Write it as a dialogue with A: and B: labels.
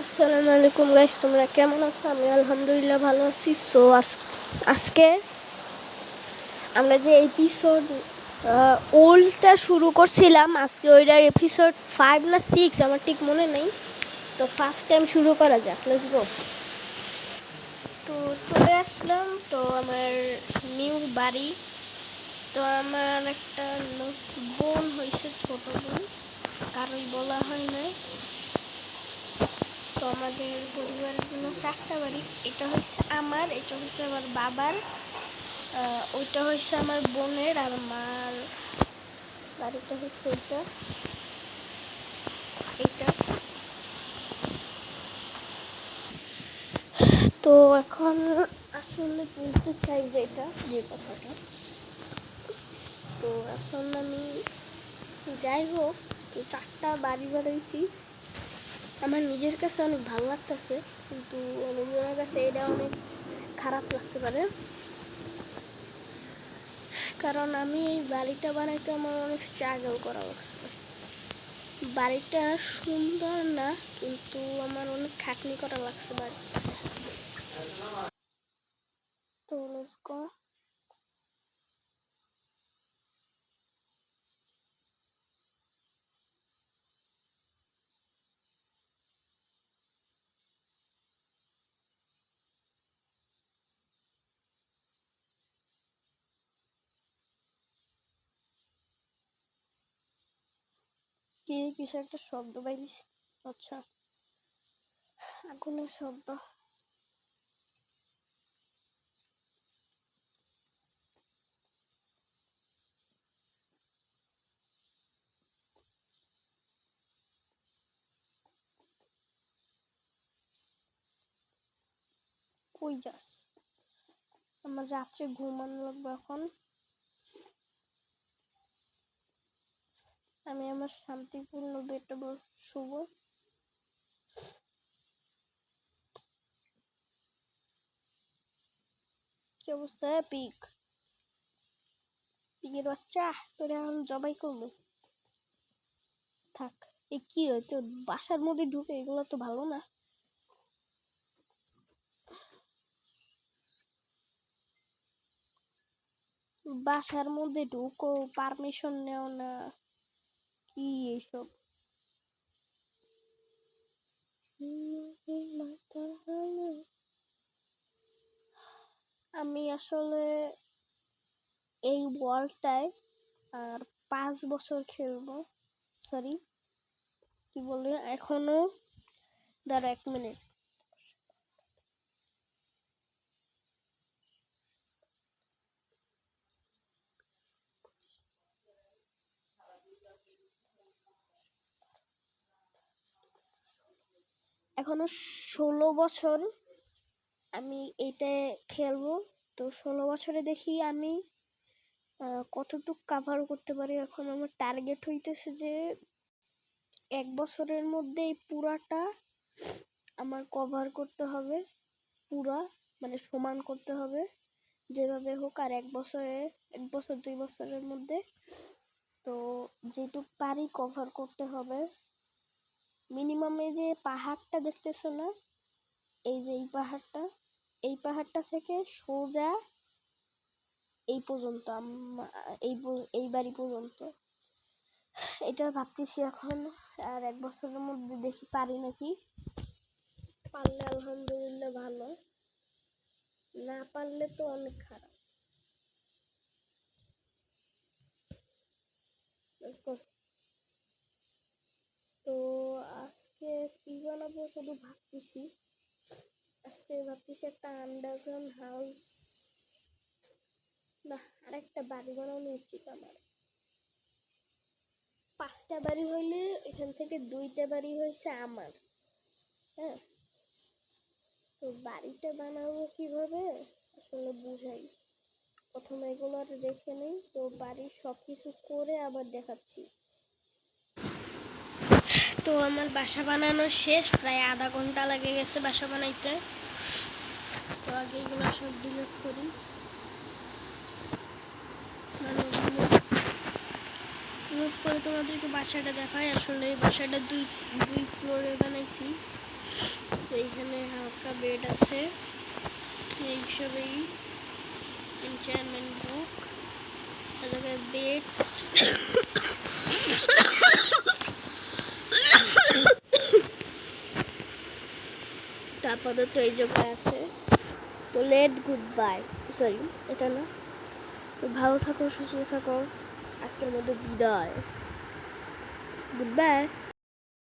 A: আসসালামু আলাইকুম গাইস তোমরা কেমন আছো? আমি আলহামদুলিল্লাহ ভালো আছি। সো আজকে আমরা যে এপিসোড ওল্ডটা শুরু করছিলাম, আজকে ওইটার এপিসোড ফাইভ না সিক্স আমার ঠিক মনে নেই। তো ফার্স্ট টাইম শুরু করা যাক লেটস গো তো চলে আসলাম, তো আমার নিউ বাড়ি। তো আমার একটা বোন হয়েছে, ছোট বোন। কারোই বলা হয় নাই। তো আমাদের পরিবারের জন্য চারটা বাড়ি। এটা হচ্ছে আমার, এটা হচ্ছে আমার বাবার ওইটা হচ্ছে আমার বোনের আর আমার বাড়িটা হচ্ছে এটা এটা তো এখন আসলে বলতে চাই যে এটা, যে কথাটা। তো এখন আমি যাই হোক চারটা বাড়ি বাড়াইছি আমার নিজের কাছে অনেক ভালো লাগতেছে, কিন্তু অন্যজনের কাছে এটা অনেক খারাপ লাগতে পারে। কারণ আমি এই বাড়িটা বানাইতে আমার অনেক স্ট্রাগল করা লাগছে। বাড়িটা সুন্দর না, কিন্তু আমার অনেক খাটনি করা লাগছে বাড়ি তো. কি কিছু একটা শব্দ বাইরিস আচ্ছা। আগুনের শব্দ। কই যাস? আমার রাত্রে ঘুমানো লাগবে এখন। আমি আমার শান্তিপূর্ণ বেডে শুভ। অবস্থা? পিক। পিকের বাচ্চা? তোরে এখন জবাই করব। থাক, এ কি হয়? তোর বাসার মধ্যে ঢুকে এগুলো তো ভালো না। বাসার মধ্যে ঢুকো পারমিশন নেও না। কি এসব? আমি আসলে এই ওয়ার্ল্ডটায় আর পাঁচ বছর খেলব। সরি কি বলে? এখনও, দাঁড়া এক মিনিট এখনও ষোলো বছর আমি এটা খেলব। তো ষোলো বছরে দেখি আমি কতটুক কাভার করতে পারি। এখন আমার টার্গেট হইতেছে যে এক বছরের মধ্যে এই পুরাটা আমার কভার করতে হবে। পুরা মানে সমান করতে হবে, যেভাবে হোক। আর এক বছরে, এক বছর দুই বছরের মধ্যে তো যেটুক পারি কভার করতে হবে। মিনিমাম এই যে পাহাড়টা দেখতেছো না? এই যে এই পাহাড়টা এই পাহাড়টা থেকে সোজা এই পর্যন্ত এই এই বাড়ি পর্যন্ত। এটা ভাবতেছি এখন, আর এক বছরের মধ্যে দেখি পারি নাকি? পারলে আলহামদুলিল্লাহ ভালো, না পারলে তো অনেক খারাপ Let's go. তো আজকে কি শুধু ভাবতেছি। আজকে ভাবতেছি একটা আন্ডারগ্রাউন্ড হাউস না আরেকটা বাড়ি বানানো উচিত আমার। পাঁচটা বাড়ি হইলে এখান থেকে দুইটা বাড়ি হয়েছে আমার হ্যাঁ? তো বাড়িটা বানাবো কীভাবে? আসলে বুঝাই। প্রথমে এগুলো আর রেখে নেই, তো বাড়ির সব কিছু করে আবার দেখাচ্ছি। তো আমার বাসা বানানো শেষ, প্রায় আধা ঘণ্টা লেগে গেছে বাসা বানাইতে। তো আগে এগুলো সব ডিলিট করি। মানে মুভ করে তোমাদেরকে বাসাটা দেখাই। আসলে এই বাসাটা দুই দুই ফ্লোরে বানাইছি। তো এইখানে হালকা বেড আছে। এই হিসাবেই এনচানমেন্ট বুক বেড তারপরে তো এই জায়গায় আছে। তো লেট গুড বাই সরি, এটা না। তো ভালো থাকো, সুস্থ থাকো। আজকের মধ্যে বিদায়। Good bye